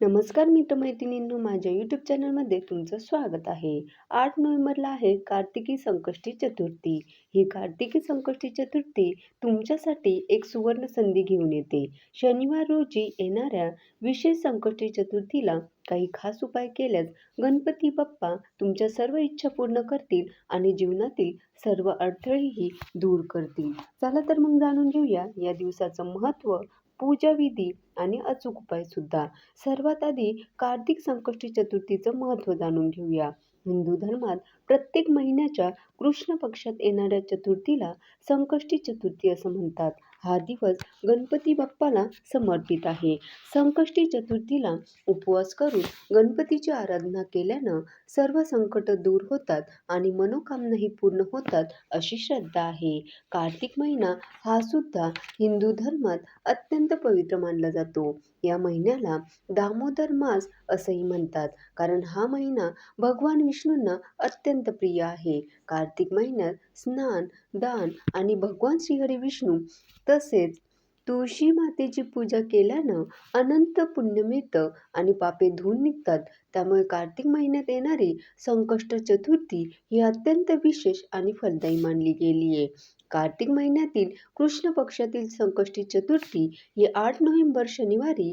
नमस्कार मित्रमैत्रिणींनो माझ्या यूट्यूब चॅनलमध्ये तुमचं स्वागत आहे. आठ नोव्हेंबरला आहे कार्तिकी संकष्टी चतुर्थी. ही कार्तिकी संकष्टी चतुर्थी तुमच्यासाठी एक सुवर्ण संधी घेऊन येते. शनिवार रोजी येणाऱ्या विशेष संकष्टी चतुर्थीला काही खास उपाय केल्यास गणपती बाप्पा तुमच्या सर्व इच्छा पूर्ण करतील आणि जीवनातील सर्व अडथळेही दूर करतील. चला तर मग जाणून घेऊया या दिवसाचं महत्त्व पूजाविधी आणि अचूक उपायसुद्धा सर्वात आधी कार्तिक संकष्टी चतुर्थीचं महत्त्व जाणून घेऊया. हिंदू धर्मात प्रत्येक महिन्याच्या कृष्ण पक्षात येणाऱ्या चतुर्थीला संकष्टी चतुर्थी असं म्हणतात. हा दिवस गणपती बाप्पाला समर्पित आहे. संकष्टी चतुर्थीला उपवास करून गणपतीची आराधना केल्यानं सर्व संकट दूर होतात आणि मनोकामनाही पूर्ण होतात अशी श्रद्धा आहे. कार्तिक महिना हा सुद्धा हिंदू धर्मात अत्यंत पवित्र मानला जातो. या महिन्याला दामोदर मास असंही म्हणतात. कारण हा महिना भगवान विष्णूंना अत्यंत प्रिय आहे. कार्तिक महिन्यात स्नान दान आणि भगवान श्रीहरी विष्णू तसेच तुळशी मातेची पूजा केल्यानं अनंत पुण्य मिळतं आणि पापे धुवून निघतात. त्यामुळे कार्तिक महिन्यात येणारी संकष्ट चतुर्थी ही अत्यंत विशेष आणि फलदायी मानली गेली आहे कार्तिक महिन्यातील कृष्ण पक्षातील संकष्टी चतुर्थी ही आठ नोव्हेंबर शनिवारी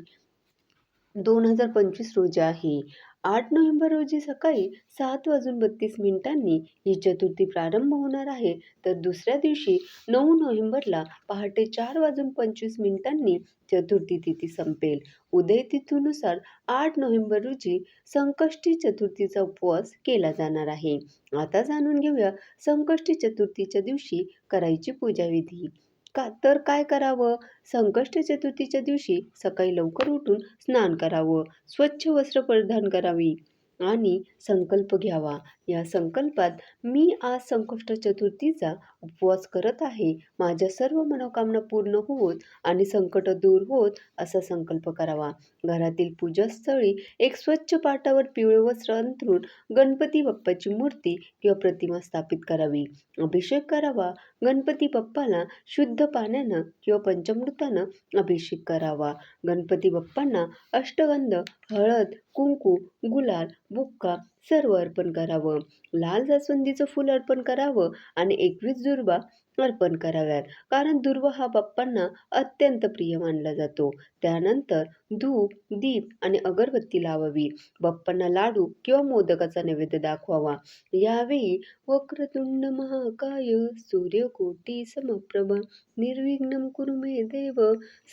दोन हजार पंचवीस रोजी आहे. आठ नोव्हेंबर रोजी सकाळी सात वाजून बत्तीस मिनिटांनी ही चतुर्थी प्रारंभ होणार आहे. तर दुसऱ्या दिवशी नऊ नोव्हेंबरला पहाटे चार वाजून पंचवीस मिनिटांनी चतुर्थी तिथी संपेल. उदय तिथीनुसार आठ नोव्हेंबर रोजी संकष्टी चतुर्थीचा उपवास केला जाणार आहे. आता जाणून घेऊया संकष्टी चतुर्थीच्या दिवशी करायची पूजाविधी. का? तर काय करावं? संकष्ट चतुर्थीच्या दिवशी सकाळी लवकर उठून स्नान करावं. स्वच्छ वस्त्र परिधान करावी आणि संकल्प घ्यावा. या संकल्पात मी आज संकष्ट चतुर्थीचा उपवास करत आहे. माझ्या सर्व मनोकामना पूर्ण होत आणि संकट दूर होत असा संकल्प करावा. घरातील पूजास्थळी एक स्वच्छ पाटावर पिवळे वस्त्र अंथरून गणपती बाप्पाची मूर्ती किंवा प्रतिमा स्थापित करावी. अभिषेक करावा. गणपती बाप्पाला शुद्ध पाण्यानं किंवा पंचमृतानं अभिषेक करावा. गणपती बाप्पांना अष्टगंध हळद कुंकू गुलाल बुक्का सर्व अर्पण करावं. लाल जास्वंदीचं फूल अर्पण करावं आणि एकवीस दुर्वा अर्पण कराव्यात. कारण दुर्वा हा बाप्पांना अत्यंत प्रिय मानला जातो. त्यानंतर धूप दीप आणि अगरबत्ती लावावी. बाप्पांना लाडू किंवा मोदकाचा नैवेद्य दाखवावा. यावेळी वक्रतुंड महाकाय सूर्यकोटी समप्रभ निर्विघ्न कुरुमे देव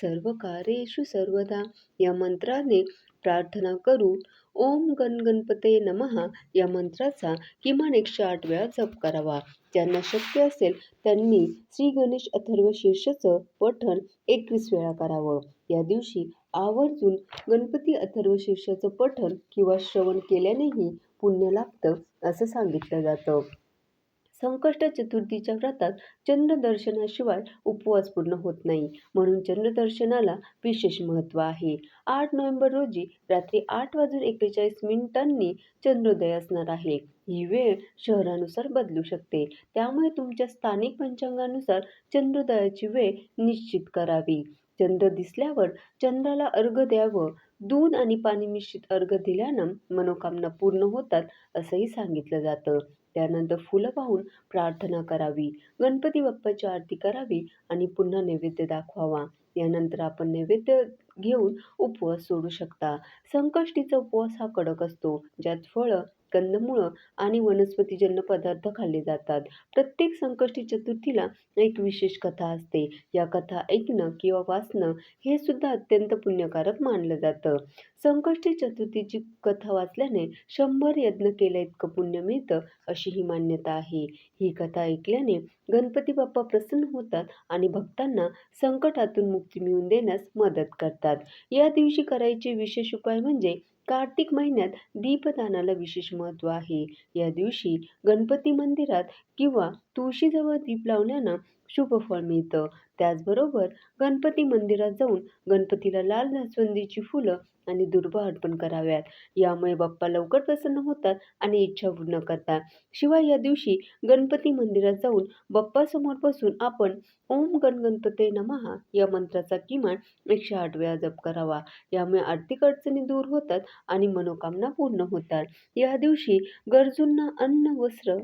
सर्व कार्येषु सर्वदा. या मंत्राने प्रार्थना करून ओम गण गणपते नमहा या मंत्राचा किमान एकशे आठ वेळा जप करावा. ज्यांना शक्य असेल त्यांनी श्री गणेश अथर्व शीर्षचं पठण एकवीस वेळा करावं. या दिवशी आवर्जून गणपती अथर्व शीर्षाचं पठण किंवा श्रवण केल्यानेही पुण्य लागतं असं सांगितलं जातं. संकष्ट चतुर्थीच्या व्रतात चंद्रदर्शनाशिवाय उपवास पूर्ण होत नाही. म्हणून चंद्रदर्शनाला विशेष महत्त्व आहे. आठ नोव्हेंबर रोजी रात्री आठ वाजून एकेचाळीस मिनिटांनी चंद्रोदय असणार आहे. ही वेळ शहरानुसार बदलू शकते. त्यामुळे तुमच्या स्थानिक पंचांगानुसार चंद्रोदयाची वेळ निश्चित करावी. चंद्र दिसल्यावर चंद्राला अर्घ द्यावं. दूध आणि पाणी मिश्रित अर्घ दिल्यानं मनोकामना पूर्ण होतात असंही सांगितलं जातं. त्यानंतर फुलं पाहून प्रार्थना करावी गणपती बाप्पाची आरती करावी आणि पुन्हा नैवेद्य दाखवावा. यानंतर आपण नैवेद्य घेऊन उपवास सोडू शकता. संकष्टीचा उपवास हा कडक असतो ज्यात फळं कंदमुळं आणि वनस्पतीजन्य पदार्थ खाल्ले जातात. प्रत्येक संकष्टी चतुर्थीला एक विशेष कथा असते. या कथा ऐकणं किंवा वाचणं हे सुद्धा अत्यंत पुण्यकारक मानलं जातं. संकष्टी चतुर्थीची कथा वाचल्याने शंभर यज्ञ केल्या इतकं पुण्य मिळतं अशी ही मान्यता आहे. ही कथा ऐकल्याने गणपती बाप्पा प्रसन्न होतात आणि भक्तांना संकटातून मुक्ती मिळवून देण्यास मदत करतात. या दिवशी करायचे विशेष उपाय म्हणजे कार्तिक महिन्यात दीपदानाला विशेष महत्त्व आहे. या दिवशी गणपती मंदिरात किंवा तुळशीजवळ दीप लावण्यानं शुभ फळ मिळतं. त्याचबरोबर गणपती मंदिरात जाऊन गणपतीला लाल जास्वंदीची फुलं आणि दुर्वा अर्पण कराव्यात. यामुळे बाप्पा लवकर प्रसन्न होतात आणि इच्छा पूर्ण करतात. शिवाय या दिवशी गणपती मंदिरात जाऊन बाप्पासमोर बसून आपण ओम गण गणपते नमहा या मंत्राचा किमान एकशे आठ वेळा जप करावा. यामुळे आर्थिक अडचणी दूर होतात आणि मनोकामना पूर्ण होतात. या दिवशी गरजूंना अन्न वस्त्र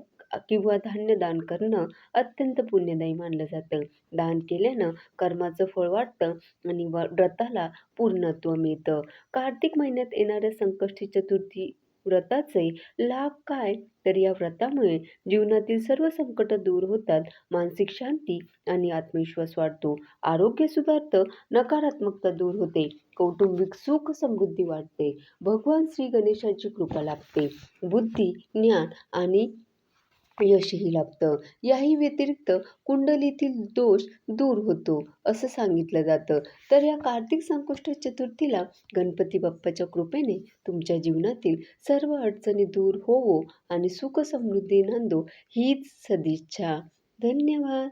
किंवा धान्य दान करणं अत्यंत पुण्यदायी मानलं जातं. दान केल्यानं कर्माचं फळ वाटतं आणि व व्रताला पूर्णत्व मिळतं. कार्तिक महिन्यात येणाऱ्या संकष्टी चतुर्थी व्रताचे लाभ काय? तर या व्रतामुळे जीवनातील सर्व संकट दूर होतात मानसिक शांती आणि आत्मविश्वास वाढतो. आरोग्य सुधारतं नकारात्मकता दूर होते कौटुंबिक सुख समृद्धी वाढते. भगवान श्री गणेशाची कृपा लाभते. बुद्धी ज्ञान आणि यशही लाभतं याही व्यतिरिक्त कुंडलीतील दोष दूर होतो असं सांगितलं जातं. तर या कार्तिक संकष्ट चतुर्थीला गणपती बाप्पाच्या कृपेने तुमच्या जीवनातील सर्व अडचणी दूर होवो आणि सुख समृद्धी नांदो हीच सदिच्छा. धन्यवाद.